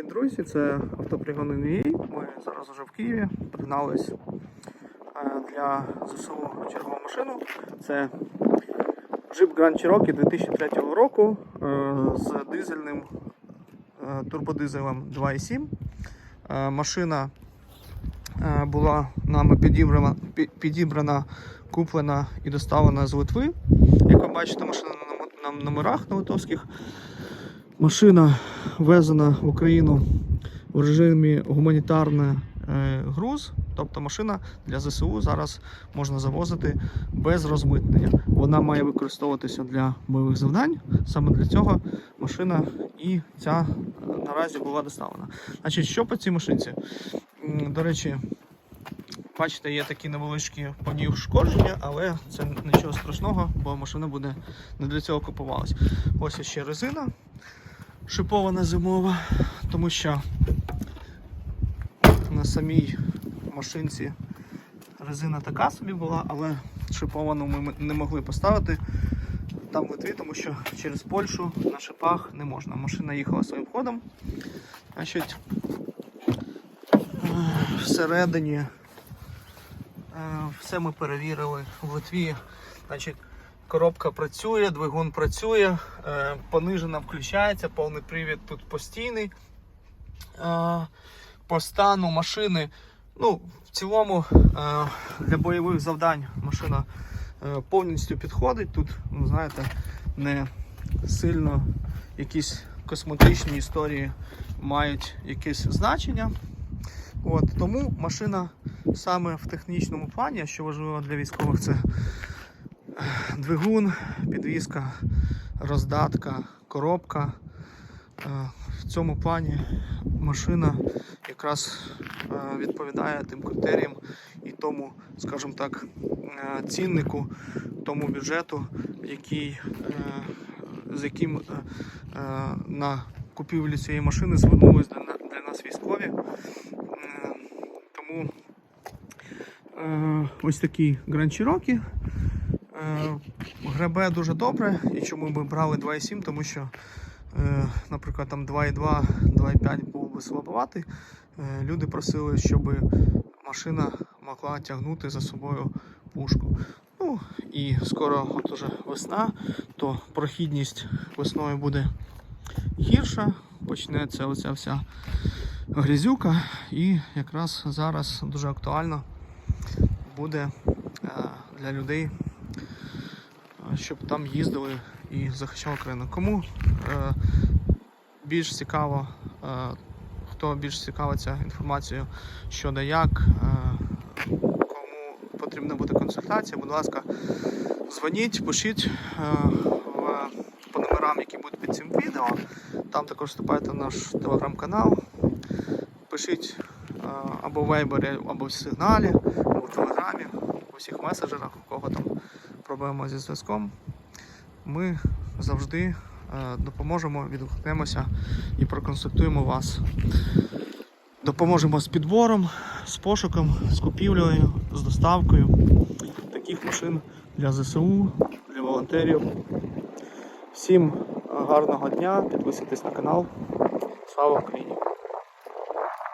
Привіт, друзі! Це автопригони NVA. Ми зараз вже в Києві. Пригнались е, для ЗСУ чергову машину. Це Jeep Grand Cherokee 2003 року е, з дизельним е, турбодизелем 2.7. Е, Машина була нами підібрана, підібрана, куплена і доставлена з Литви. Як ви бачите, машина на на номерах на литовських. Машина ввезена в Україну в режимі гуманітарний е, груз, тобто машина для ЗСУ зараз можна завозити без розмитнення. Вона має використовуватися для бойових завдань. Саме для цього машина і ця е, наразі була доставлена. Значить, що по цій машинці? До речі, бачите, є такі невеличкі по ній ушкодження, але це нічого страшного, бо машина буде не для цього купувалась. Ось ще резина шипована зимова, тому що на самій машинці резина така собі була, але шиповану ми не могли поставити там в Литві, тому що через Польщу на шипах не можна. Машина їхала своїм ходом. Значить, е, всередині е, все ми перевірили в Литві. Значить, коробка працює, двигун працює, е, понижена включається, повний привід тут постійний. Е, по стану машини, ну, в цілому е, для бойових завдань машина повністю підходить. Тут, ну, знаєте, не сильно якісь косметичні історії мають якесь значення. От, тому машина саме в технічному плані, що важливо для військових, це двигун, підвізка, роздатка, коробка. Е, В цьому плані машина якраз е, відповідає тим критеріям і тому, скажімо так, е, ціннику, тому бюджету, який, з яким на купівлю цієї машини звернулись для нас військові. Тому ось такий Grand Cherokee. Е, Гребе дуже добре. І чому ми брали 2,7, тому що, е, наприклад, там 2,2, 2,5 був би слабоватий. Е, Люди просили, щоб машина могла тягнути за собою пушку. Ну і скоро от уже весна, то прохідність весною буде гірша, почнеться оця вся грязюка, і якраз зараз дуже актуально буде для людей щоб там їздили і захищали країну. Кому е, більш цікаво, е, хто більш цікавиться інформацією щодо як, е, кому потрібна буде консультація, будь ласка, дзвоніть, пишіть е, по номерам, які будуть під цим відео. Там також вступайте в наш телеграм-канал. Пишіть е, або в вайбері, або в сигналі, або в телеграмі, в усіх меседжерах, у кого там проблема зі зв'язком. Ми завжди е, допоможемо, відгукнемося і проконсультуємо вас. Допоможемо з підбором, з пошуком, з купівлею, з доставкою таких машин для ЗСУ, для волонтерів. Всім гарного дня, підписуйтесь на канал. Слава Україні!